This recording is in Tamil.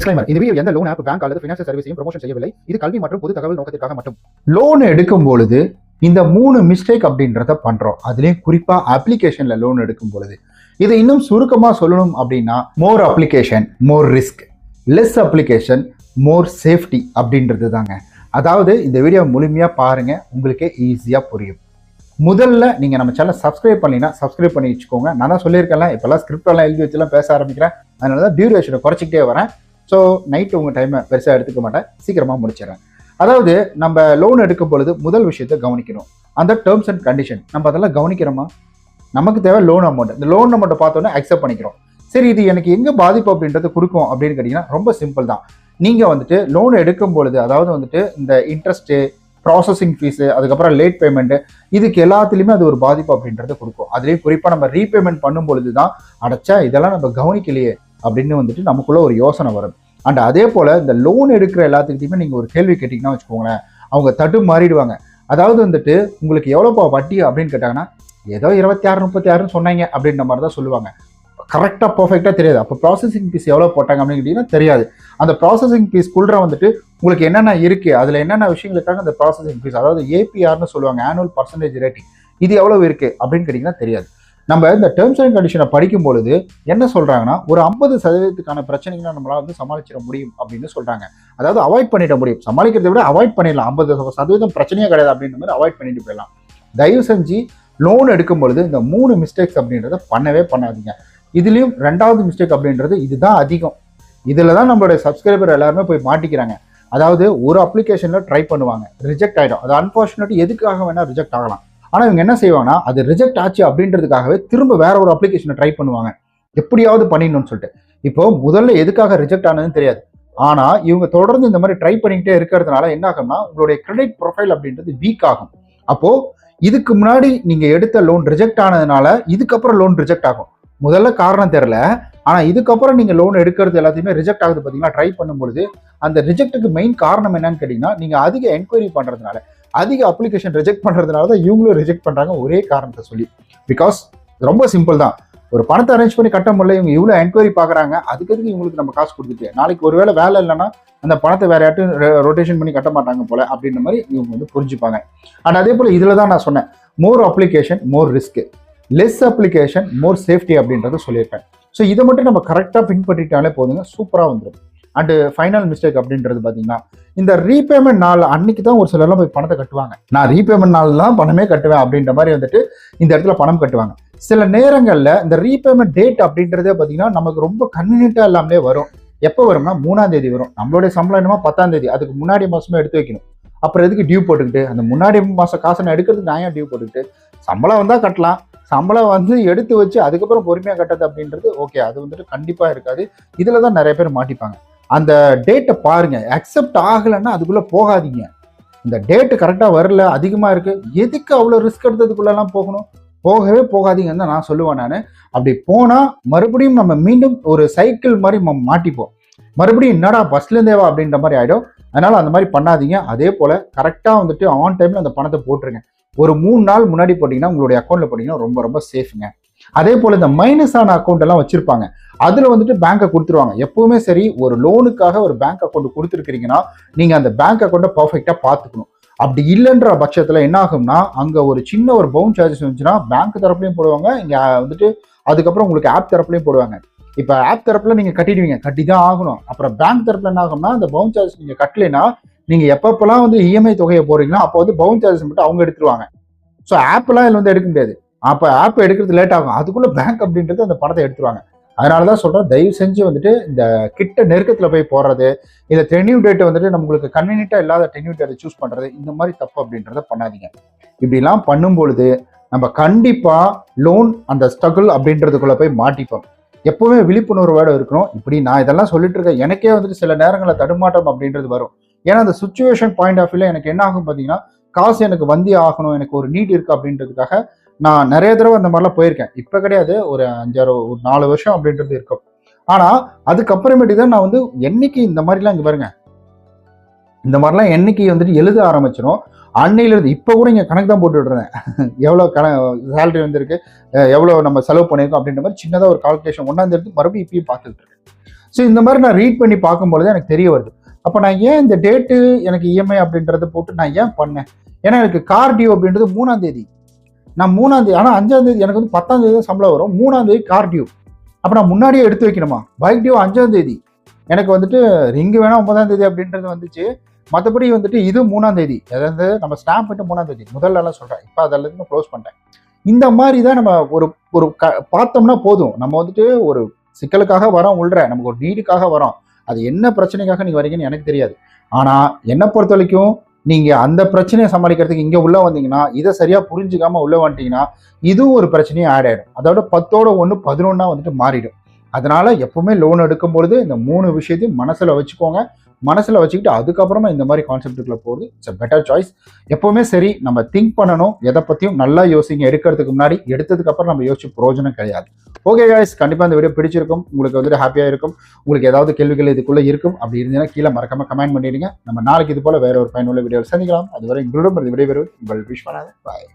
டிஸ்க்ளைமர் இந்த வீடியோ எந்த லோன் ஆப் பேங்க் அல்லது ஃபினான்ஷியல் சர்வீஸையும் ப்ரொமோஷன் செய்யவில்லை. இது கல்வி மற்றும் பொது தகவல் நோக்கத்திற்காக மட்டும். லோன் எடுக்கும் பொழுது இந்த மூணு மிஸ்டேக் அப்படின்றத பண்றோம். அதுலயும் குறிப்பா அப்ளிகேஷன்ல லோன் எடுக்கும் பொழுது. இதை இன்னும் சுருக்கமா சொல்லணும் அப்படின்னா more application more risk less application more safety அப்படின்றது தாங்க. அதாவது இந்த வீடியோ முழுமையா பாருங்க உங்களுக்கே ஈஸியா புரியும். முதல்ல நீங்க நம்ம சேனல் சப்ஸ்கிரைப் பண்ணினா சப்ஸ்கிரைப் பண்ணி வச்சுக்கோங்க. நான் தான் சொல்லியிருக்கேன் இப்பெல்லாம் ஸ்கிரிப்ட் எல்லாம் எழுதி வச்சுலாம் பேச ஆரம்பிக்கிறேன். அதனால தான் டியூரேஷனை குறைச்சிக்கிட்டே வரேன். ஸோ நைட்டு உங்கள் டைமை பெருசாக எடுத்துக்க மாட்டேன். சீக்கிரமாக முடிச்சிடறேன். அதாவது நம்ம லோன் எடுக்கும் பொழுது முதல் விஷயத்தை கவனிக்கணும். அந்த டேர்ம்ஸ் அண்ட் கண்டிஷன் நம்ம அதெல்லாம் கவனிக்கிறோமா? நமக்கு தேவை லோன் அமௌண்ட் இந்த லோன் அமௌண்ட்டை பார்த்தோன்னே அக்செப்ட் பண்ணிக்கிறோம். சரி இது எனக்கு எங்கே பாதிப்பு அப்படின்றது கொடுக்கும் அப்படின்னு கேட்டிங்கன்னா ரொம்ப சிம்பிள் தான். நீங்கள் வந்துட்டு லோன் எடுக்கும் பொழுது அதாவது வந்துட்டு இந்த இன்ட்ரெஸ்ட்டு ப்ராசஸிங் ஃபீஸு அதுக்கப்புறம் லேட் பேமெண்ட்டு இதுக்கு எல்லாத்துலேயுமே அது ஒரு பாதிப்பு அப்படின்றத கொடுக்கும். அதுலேயும் குறிப்பாக நம்ம ரீபேமெண்ட் பண்ணும் பொழுது தான் அடைச்சா இதெல்லாம் நம்ம கவனிக்கலையே. அப்படின்னு வந்துட்டு நமக்குள்ள ஒரு யோசனை வரும். அண்ட் அதே போல் இந்த லோன் எடுக்கிற எல்லாத்துக்கிட்டையுமே நீங்கள் ஒரு கேள்வி கேட்டிங்கன்னா வச்சுக்கோங்களேன் அவங்க தட்டு மாறிடுவாங்க. அதாவது வந்துட்டு உங்களுக்கு எவ்வளோப்பா வட்டி அப்படின்னு கேட்டாங்கன்னா ஏதோ இருபத்தி ஆறு முப்பத்தி ஆறுன்னு சொன்னாங்க அப்படின்ற மாதிரி தான் சொல்லுவாங்க கரெக்டாக பர்ஃபெக்டாக தெரியாது. அப்போ ப்ராசஸிங் ஃபீஸ் எவ்வளோ போட்டாங்க அப்படின்னு கேட்டிங்கன்னா தெரியாது. அந்த ப்ராசஸிங் ஃபீஸ் குள்ற வந்துட்டு உங்களுக்கு என்னென்ன இருக்குது அதில் என்னென்ன விஷயங்களுக்காக அந்த ப்ராசஸிங் ஃபீஸ் அதாவது ஏபிஆர்னு சொல்லுவாங்க ஆனுவல் பர்சன்டேஜ் ரேட்டிங் இது எவ்வளோ இருக்குது அப்படின்னு கேட்டிங்கன்னா தெரியாது. நம்ம இந்த டேர்ம்ஸ் அண்ட் கண்டிஷனை படிக்கும் பொழுது என்ன சொல்கிறாங்கன்னா ஒரு ஐம்பது சதவீதத்துக்கான பிரச்சனைகளை நம்மளால் வந்து சமாளிச்சிட முடியும் அப்படின்னு சொல்கிறாங்க அதாவது அவாய்ட் பண்ணிட முடியும். சமாளிக்கிறத விட அவாய்ட் பண்ணிடலாம். ஐம்பது சதவீதம் பிரச்சனையே கிடையாது அப்படின்ற மாதிரி அவாய்ட் பண்ணிட்டு போயிடலாம். தயவு செஞ்சு லோன் எடுக்கும் பொழுது இந்த மூணு மிஸ்டேக்ஸ் அப்படின்றத பண்ணவே பண்ணாதீங்க. இதுலேயும் ரெண்டாவது மிஸ்டேக் அப்படின்றது இதுதான் அதிகம். இதில் தான் நம்மளுடைய சப்ஸ்கிரைபர் எல்லாருமே போய் மாட்டிக்கிறாங்க. அதாவது ஒரு அப்ளிகேஷனில் ட்ரை பண்ணுவாங்க. ரிஜெக்ட் ஆகிடும் அது அன்ஃபார்ச்சுனேட் எதுக்காக வேணால் ரிஜெக்ட் ஆகலாம். ஆனால் இவங்க என்ன செய்வாங்கன்னா அது ரிஜெக்ட் ஆச்சு அப்படின்றதுக்காகவே திரும்ப வேற ஒரு அப்ளிகேஷனை ட்ரை பண்ணுவாங்க. எப்படியாவது பண்ணிடணும்னு சொல்லிட்டு. இப்போ முதல்ல எதுக்காக ரிஜெக்ட் ஆனதுன்னு தெரியாது. ஆனால் இவங்க தொடர்ந்து இந்த மாதிரி ட்ரை பண்ணிக்கிட்டே இருக்கிறதுனால என்ன ஆகும்னா உங்களுடைய கிரெடிட் ப்ரொஃபைல் அப்படின்றது வீக் ஆகும். அப்போ இதுக்கு முன்னாடி நீங்க எடுத்த லோன் ரிஜெக்ட் ஆனதுனால இதுக்கப்புறம் லோன் ரிஜெக்ட் ஆகும். முதல்ல காரணம் தெரியல. ஆனால் இதுக்கப்புறம் நீங்கள் லோன் எடுக்கிறது எல்லாத்தையுமே ரிஜெக்ட் ஆகுது பார்த்தீங்கன்னா ட்ரை பண்ணும்பொழுது அந்த ரிஜெக்ட்டுக்கு மெயின் காரணம் என்னன்னு கேட்டிங்கன்னா நீங்கள் அதிக என்கொயரி பண்ணுறதுனால அதிக அப்ளிகேஷன் ரிஜெக்ட் பண்ணுறதுனால தான் இவங்களும் ரிஜெக்ட் பண்ணுறாங்க ஒரே காரணத்தை சொல்லி. பிகாஸ் ரொம்ப சிம்பிள் தான். ஒரு பணத்தை அரேஞ்ச் பண்ணி கட்ட முடியல இவங்க இவ்வளோ என்கொயரி பார்க்குறாங்க அதுக்கு எதுக்கு இவங்களுக்கு நம்ம காசு கொடுத்துட்டு? நாளைக்கு ஒருவேளை வேலை இல்லைன்னா அந்த பணத்தை வேற யார்ட்டும் ரொட்டேஷன் பண்ணி கட்ட மாட்டாங்க போல அப்படின்ற மாதிரி இவங்க வந்து புரிஞ்சுப்பாங்க. அண்ட் அதே போல் இதில் தான் நான் சொன்னேன். More application more risk less application more safety அப்படின்றத சொல்லியிருப்பேன். ஸோ இதை மட்டும் நம்ம கரெக்டாக பின்பற்றிட்டாலே போதுங்க. சூப்பராக வந்துடும் அண்டு ஃபைனல் மிஸ்டேக் அப்படின்றது பார்த்தீங்கன்னா இந்த ரீபேமெண்ட் நாள் அன்னைக்கு தான் ஒரு சிலர்லாம் போய் பணத்தை கட்டுவாங்க. நான் ரீபேமெண்ட் நாள் தான் பணமே கட்டுவேன் அப்படின்ற மாதிரி வந்துட்டு இந்த இடத்துல பணம் கட்டுவாங்க. சில நேரங்களில் இந்த ரீபேமெண்ட் டேட் அப்படின்றதே பார்த்தீங்கன்னா நமக்கு ரொம்ப கன்வீனியண்ட்டாக எல்லாமே வரும். எப்போ வரும்னா மூணாம் தேதி வரும். நம்மளுடைய சம்பளம் என்னமோ பத்தாம் தேதி அதுக்கு முன்னாடி மாதமே எடுத்து வைக்கணும். அப்புறம் எதுக்கு டியூ போட்டுக்கிட்டு அந்த முன்னாடி மாதம் காசை நான் எடுக்கிறதுக்கு நான் ஏன் டியூ போட்டுக்கிட்டு சம்பளம் வந்தால் கட்டலாம். சம்பளம் வந்து எடுத்து வச்சு அதுக்கப்புறம் பொறுமையாக கட்டது அப்படின்றது ஓகே அது வந்துட்டு கண்டிப்பாக இருக்காது. இதில் தான் நிறைய பேர் மாட்டிப்பாங்க. அந்த டேட்டை பாருங்கள் அக்செப்ட் ஆகலைன்னா அதுக்குள்ளே போகாதீங்க. இந்த டேட்டு கரெக்டாக வரல அதிகமாக இருக்குது எதுக்கு அவ்வளோ ரிஸ்க் எடுத்ததுக்குள்ளெல்லாம் போகணும்? போகவே போகாதீங்கன்னு தான் நான் சொல்லுவேன் நான். அப்படி போனால் மறுபடியும் நம்ம மீண்டும் ஒரு சைக்கிள் மாதிரி நம்ம மாட்டிப்போம். மறுபடியும் என்னடா பஸ்லேருந்தேவா அப்படின்ற மாதிரி ஆகிடும் அதனால் அந்த மாதிரி பண்ணாதீங்க. அதே போல் கரெக்டாக வந்துட்டு ஆன் டைமில் அந்த பணத்தை போட்டுருங்க. ஒரு மூணு நாள் முன்னாடி போட்டிங்கன்னா உங்களுடைய அக்கௌண்ட்டில் போட்டிங்கன்னா ரொம்ப ரொம்ப சேஃபுங்க அதே போல் இந்த மைனஸ் ஆன அக்கௌண்ட் எல்லாம் வச்சிருப்பாங்க. அதில் வந்துட்டு பேங்க்கை கொடுத்துருவாங்க. எப்பவுமே சரி ஒரு லோனுக்காக ஒரு பேங்க் அக்கௌண்ட் கொடுத்துருக்கீங்கன்னா நீங்கள் அந்த பேங்க் அக்கௌண்ட்டை பர்ஃபெக்டாக பார்த்துக்கணும். அப்படி இல்லைன்ற பட்சத்தில் என்ன ஆகும்னா அங்கே ஒரு சின்ன ஒரு பவுன் சார்ஜஸ் வந்துச்சுன்னா பேங்க் தரப்புலையும் போடுவாங்க. இங்கே வந்துட்டு அதுக்கப்புறம் உங்களுக்கு ஆப் தரப்புலையும் போடுவாங்க. இப்போ ஆப் தரப்பில் நீங்கள் கட்டிடுவீங்க. கட்டி தான் ஆகணும். அப்புறம் பேங்க் தரப்பில் என்ன ஆகும்னா அந்த பவுன் சார்ஜஸ் நீங்கள் கட்டலைன்னா நீங்கள் எப்பப்பெல்லாம் வந்து இஎம்ஐ தொகையை போறீங்களோ அப்போ வந்து பவுன் சார்ஜஸ் மட்டும் அவங்க எடுத்துருவாங்க. ஸோ ஆப்லாம் இதில் வந்து எடுக்க முடியாது. அப்போ ஆப் எடுக்கிறது லேட் ஆகும். அதுக்குள்ள பேங்க் அப்படின்றது அந்த பணத்தை எடுத்துருவாங்க. அதனால தான் சொல்கிறேன் தயவு செஞ்சு வந்துட்டு இந்த கிட்ட நெருக்கத்தில் போய் போடுறது இந்த டென்யூ டேட்டை வந்துட்டு நம்மளுக்கு கன்வீனியண்ட்டாக இல்லாத டென்யூ டேட்டை சூஸ் பண்ணுறது இந்த மாதிரி தப்பு அப்படின்றத பண்ணாதீங்க. இப்படிலாம் பண்ணும்பொழுது நம்ம கண்டிப்பாக லோன் அந்த ஸ்ட்ரகிள் அப்படின்றதுக்குள்ளே போய் மாட்டிப்போம். எப்போவுமே விழிப்புணர்வோடு இருக்கணும். இப்படி நான் இதெல்லாம் சொல்லிட்டு இருக்கேன். எனக்கே வந்துட்டு சில நேரங்களில் தடுமாட்டம் அப்படின்றது வரும். ஏன்னா அந்த சுச்சுவேஷன் பாயிண்ட் ஆஃப் வியூவில் எனக்கு என்ன ஆகும் பார்த்தீங்கன்னா காசு எனக்கு வந்தே ஆகணும். எனக்கு ஒரு நீட் இருக்குது அப்படின்றதுக்காக நான் நிறைய தடவை அந்த மாதிரிலாம் போயிருக்கேன். இப்போ கிடையாது ஒரு அஞ்சாறு ஒரு நாலு வருஷம் அப்படின்றது இருக்கும். ஆனால் அதுக்கப்புறமேட்டு தான் நான் வந்து என்னைக்கு இந்த மாதிரிலாம் இங்கே பாருங்க. இந்த மாதிரிலாம் என்னைக்கு வந்துட்டு எழுத ஆரம்பிச்சிடும் அன்னையிலிருந்து இப்போ கூட இங்கே கணக்கு தான் போட்டு விடுறேன் எவ்வளோ கண சேலரி வந்திருக்கு எவ்வளோ நம்ம செலவு பண்ணியிருக்கோம் அப்படின்ற மாதிரி சின்னதாக ஒரு கால்குலேஷன் ஒன்றாந்து மறுபடியும் இப்பயும் பார்த்துட்டு இருக்கேன். ஸோ இந்த மாதிரி நான் ரீட் பண்ணி பார்க்கும்பொழுது எனக்கு தெரிய வருது. அப்போ நான் ஏன் இந்த டேட்டு எனக்கு இஎம்ஐ அப்படின்றத போட்டு நான் ஏன் பண்ணேன்? ஏன்னா எனக்கு கார் டியூ அப்படின்றது மூணாம் தேதி. நான் மூணாம் தேதி ஆனால் அஞ்சாம் தேதி எனக்கு வந்து பத்தாம் தேதி தான் சம்பளம் வரும். மூணாம் தேதி கார் டியூ அப்போ நான் முன்னாடியே எடுத்து வைக்கணுமா? பைக் டியூ அஞ்சாம் தேதி. எனக்கு வந்துட்டு ரிங்கு வேணால் ஒன்பதாம் தேதி அப்படின்றது வந்துச்சு. மற்றபடி வந்துட்டு இது மூணாம் தேதி. அதாவது நம்ம ஸ்டாம்ப் பண்ணிட்டு மூணாம் தேதி. முதல்லலாம் சொல்கிறேன் இப்போ அதெல்லாம் க்ளோஸ் பண்ணிட்டேன். இந்த மாதிரி தான் நம்ம ஒரு ஒரு க பார்த்தோம்னா போதும். நம்ம வந்துட்டு ஒரு சிக்கலுக்காக வரோம் உள்ற. நமக்கு ஒரு நீடுக்காக வரோம். அது என்ன பிரச்சனைக்காக நீங்கள் வரீங்கன்னு எனக்கு தெரியாது. ஆனால் என்னை பொறுத்த வரைக்கும் நீங்கள் அந்த பிரச்சனையை சமாளிக்கிறதுக்கு இங்கே உள்ளே வந்தீங்கன்னா இதை சரியாக புரிஞ்சுக்காமல் உள்ளே வந்துட்டீங்கன்னா இதுவும் ஒரு பிரச்சனையும் ஆட் ஆகிடும் அதோட பத்தோட ஒன்று பதினொன்னா வந்துட்டு மாறிடும். அதனால் எப்பவுமே லோன் எடுக்கும் பொழுது இந்த மூணு விஷயத்தையும் மனசில் வச்சுக்கோங்க. மனசில் வச்சுக்கிட்டு அதுக்கப்புறமா இந்த மாதிரி கான்செப்டுக்குள்ள போகிறது இட்ஸ் பெட்டர் சாய்ஸ் எப்பவுமே சரி நம்ம திங்க் பண்ணணும். எதை பற்றியும் நல்லா யோசிங்க. எடுக்கிறதுக்கு முன்னாடி எடுத்ததுக்கப்புறம் நம்ம யோசிச்சு பிரயோஜனம் கிடையாது. Okay guys. கண்டிப்பாக இந்த வீடியோ பிடிச்சிருக்கும். உங்களுக்கு வந்துட்டு ஹாப்பியாக இருக்கும். உங்களுக்கு ஏதாவது கேள்விகள் இதுக்குள்ளே இருக்கும். அப்படி இருந்தீங்கன்னா கீழே மறக்காம கமெண்ட் பண்ணிடுங்க. நம்ம நாளைக்கு இது போல வேற ஒரு பயனுள்ள வீடியோவில் சந்திக்கலாம். அதுவரை உங்களிடம் விடைபெறுவது உங்கள் விஷ் பண்ணாத பாய்